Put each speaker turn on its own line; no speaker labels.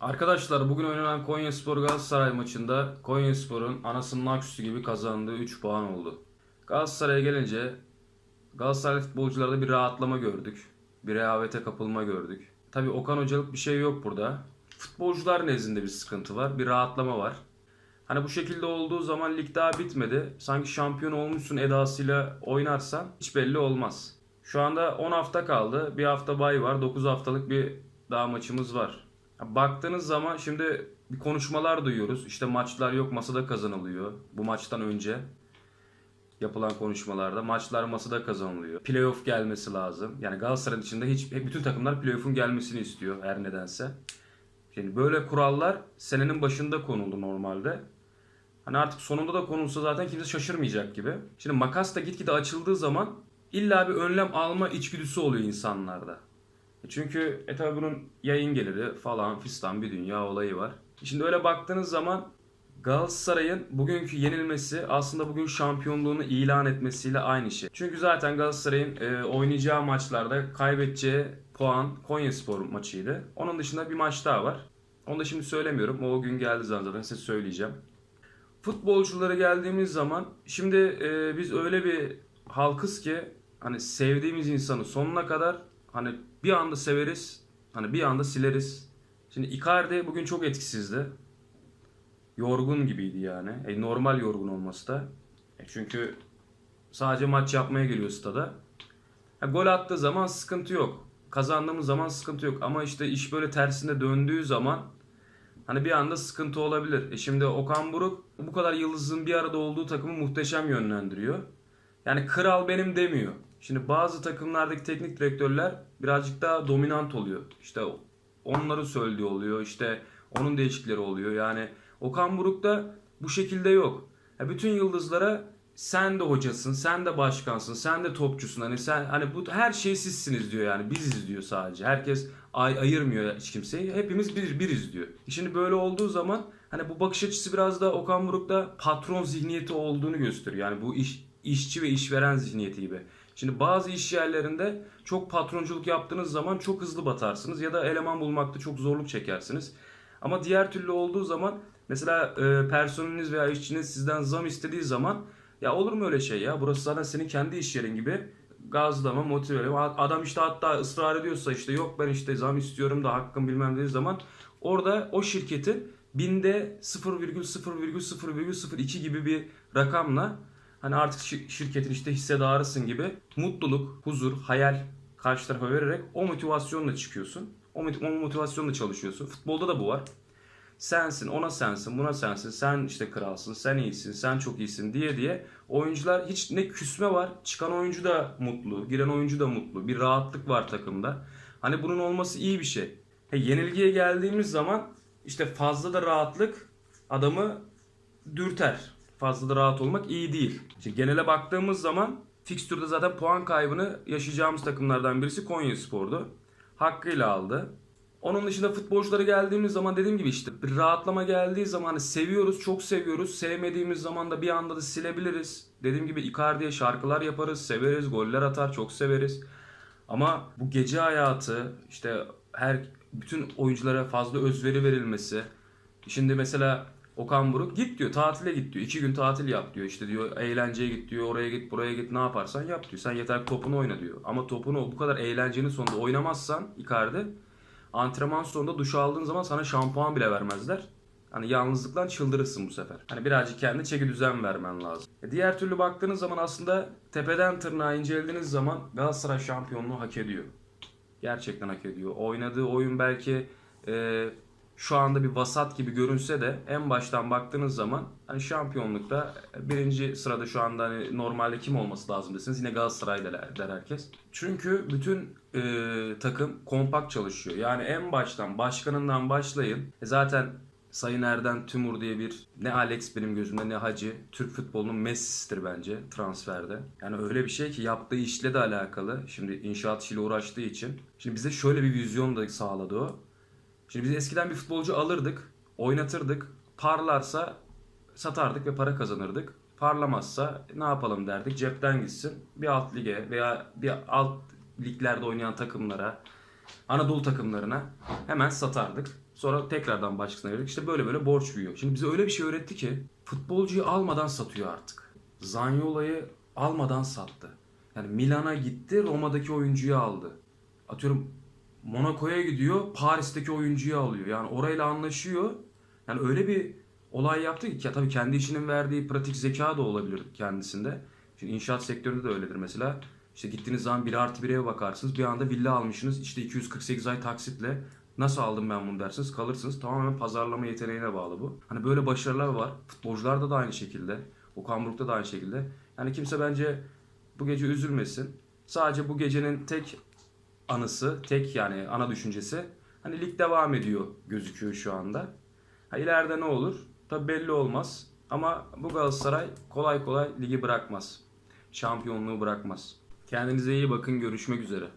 Arkadaşlar bugün oynanan Konyaspor Galatasaray maçında Konyaspor'un anasının aküsü gibi kazandığı 3 puan oldu. Galatasaray'a gelince Galatasaray futbolcularda bir rahatlama gördük. Bir rehavete kapılma gördük. Tabi Okan Hocalık bir şey yok burada. Futbolcular nezdinde bir sıkıntı var. Bir rahatlama var. Hani bu şekilde olduğu zaman lig daha bitmedi. Sanki şampiyon olmuşsun edasıyla oynarsan hiç belli olmaz. Şu anda 10 hafta kaldı. Bir hafta bay var. 9 haftalık bir daha maçımız var. Baktığınız zaman şimdi bir konuşmalar duyuyoruz. İşte maçlar yok masada kazanılıyor. Bu maçtan önce yapılan konuşmalarda maçlar masada kazanılıyor. Playoff gelmesi lazım. Yani Galatasaray'ın içinde hiç bütün takımlar playoff'un gelmesini istiyor her nedense. Yani böyle kurallar senenin başında konuldu normalde. Hani artık sonunda da konulsa zaten kimse şaşırmayacak gibi. Şimdi makas da gitgide açıldığı zaman illa bir önlem alma içgüdüsü oluyor insanlarda. E Çünkü e tabi bunun yayın geliri falan fistan bir dünya olayı var. Şimdi öyle baktığınız zaman Galatasaray'ın bugünkü yenilmesi aslında bugün şampiyonluğunu ilan etmesiyle aynı şey. Çünkü zaten Galatasaray'ın e, oynayacağı maçlarda kaybedeceği puan Konyaspor maçıydı. Onun dışında bir maç daha var. Onu da şimdi söylemiyorum. O gün geldi zaten size söyleyeceğim. Futbolculara geldiğimiz zaman şimdi e, biz öyle bir halkız ki hani sevdiğimiz insanı sonuna kadar hani bir anda severiz, hani bir anda sileriz. Şimdi Icardi bugün çok etkisizdi. Yorgun gibiydi yani. E, normal yorgun olması da. E, çünkü sadece maç yapmaya geliyor stada. Ha, gol attığı zaman sıkıntı yok. Kazandığımız zaman sıkıntı yok. Ama işte iş böyle tersine döndüğü zaman hani bir anda sıkıntı olabilir. E şimdi Okan Buruk bu kadar yıldızın bir arada olduğu takımı muhteşem yönlendiriyor. Yani kral benim demiyor. Şimdi bazı takımlardaki teknik direktörler birazcık daha dominant oluyor. İşte onları söylediği oluyor. İşte onun değişikleri oluyor. Yani Okan Buruk'ta bu şekilde yok. Ya bütün yıldızlara sen de hocasın, sen de başkansın, sen de topçusun. Hani sen hani bu her şey sizsiniz diyor yani. Biziz diyor sadece. Herkes ay ayırmıyor hiç kimseyi. Hepimiz bir biriz diyor. Şimdi böyle olduğu zaman hani bu bakış açısı biraz da Okan Buruk'ta patron zihniyeti olduğunu gösteriyor. Yani bu iş işçi ve işveren zihniyeti gibi. Şimdi bazı iş yerlerinde çok patronculuk yaptığınız zaman çok hızlı batarsınız ya da eleman bulmakta çok zorluk çekersiniz. Ama diğer türlü olduğu zaman mesela e, personeliniz veya işçiniz sizden zam istediği zaman ya olur mu öyle şey ya burası zaten senin kendi iş yerin gibi gazlama motive adam işte hatta ısrar ediyorsa işte yok ben işte zam istiyorum da hakkım bilmem dediği zaman orada o şirketin binde 0,0,0,02 gibi bir rakamla hani artık şi- şirketin işte hissedarısın gibi mutluluk, huzur, hayal karşı tarafa vererek o motivasyonla çıkıyorsun. O motivasyonla çalışıyorsun. Futbolda da bu var. Sensin, ona sensin, buna sensin, sen işte kralsın, sen iyisin, sen çok iyisin diye diye oyuncular hiç ne küsme var, çıkan oyuncu da mutlu, giren oyuncu da mutlu, bir rahatlık var takımda. Hani bunun olması iyi bir şey. He, yenilgiye geldiğimiz zaman işte fazla da rahatlık adamı dürter. Fazla da rahat olmak iyi değil. Şimdi genele baktığımız zaman fikstürde zaten puan kaybını yaşayacağımız takımlardan birisi Konyaspor'du. Hakkıyla aldı. Onun dışında futbolculara geldiğimiz zaman dediğim gibi işte rahatlama geldiği zaman hani seviyoruz, çok seviyoruz. Sevmediğimiz zaman da bir anda da silebiliriz. Dediğim gibi Icardi'ye şarkılar yaparız, severiz, goller atar, çok severiz. Ama bu gece hayatı işte her bütün oyunculara fazla özveri verilmesi. Şimdi mesela Okan Buruk git diyor tatile git diyor. iki gün tatil yap diyor. İşte diyor eğlenceye git diyor. Oraya git buraya git ne yaparsan yap diyor. Sen yeter topunu oyna diyor. Ama topunu bu kadar eğlencenin sonunda oynamazsan Icardi antrenman sonunda duş aldığın zaman sana şampuan bile vermezler. Hani yalnızlıktan çıldırırsın bu sefer. Hani birazcık kendi çeki düzen vermen lazım. E diğer türlü baktığınız zaman aslında tepeden tırnağa incelediğiniz zaman Galatasaray şampiyonluğu hak ediyor. Gerçekten hak ediyor. Oynadığı oyun belki e, şu anda bir vasat gibi görünse de en baştan baktığınız zaman hani şampiyonlukta birinci sırada şu anda hani normalde kim olması lazım desiniz yine Galatasaray der, herkes. Çünkü bütün e, takım kompakt çalışıyor. Yani en baştan başkanından başlayın. E zaten Sayın Erden Tümur diye bir ne Alex benim gözümde ne Hacı Türk futbolunun Messi'sidir bence transferde. Yani öyle bir şey ki yaptığı işle de alakalı. Şimdi inşaat işiyle uğraştığı için. Şimdi bize şöyle bir vizyon da sağladı o. Şimdi biz eskiden bir futbolcu alırdık, oynatırdık. Parlarsa satardık ve para kazanırdık. Parlamazsa ne yapalım derdik cepten gitsin. Bir alt lige veya bir alt liglerde oynayan takımlara, Anadolu takımlarına hemen satardık. Sonra tekrardan başkasına verirdik. İşte böyle böyle borç büyüyor. Şimdi bize öyle bir şey öğretti ki futbolcuyu almadan satıyor artık. Zaniolo'yu almadan sattı. Yani Milan'a gitti Roma'daki oyuncuyu aldı. Atıyorum Monaco'ya gidiyor Paris'teki oyuncuyu alıyor. Yani orayla anlaşıyor. Yani öyle bir olay yaptı ki ya tabii kendi işinin verdiği pratik zeka da olabilir kendisinde. Şimdi inşaat sektöründe de öyledir mesela. İşte gittiğiniz zaman 1 artı 1 eve bakarsınız. Bir anda villa almışsınız. İşte 248 ay taksitle. Nasıl aldım ben bunu dersiniz kalırsınız. Tamamen pazarlama yeteneğine bağlı bu. Hani böyle başarılar var. Futbolcularda da aynı şekilde. Okan Buruk'ta da aynı şekilde. Yani kimse bence bu gece üzülmesin. Sadece bu gecenin tek anısı, tek yani ana düşüncesi hani lig devam ediyor gözüküyor şu anda. Ha ileride ne olur? Tabi belli olmaz. Ama bu Galatasaray kolay kolay ligi bırakmaz. Şampiyonluğu bırakmaz. Kendinize iyi bakın. Görüşmek üzere.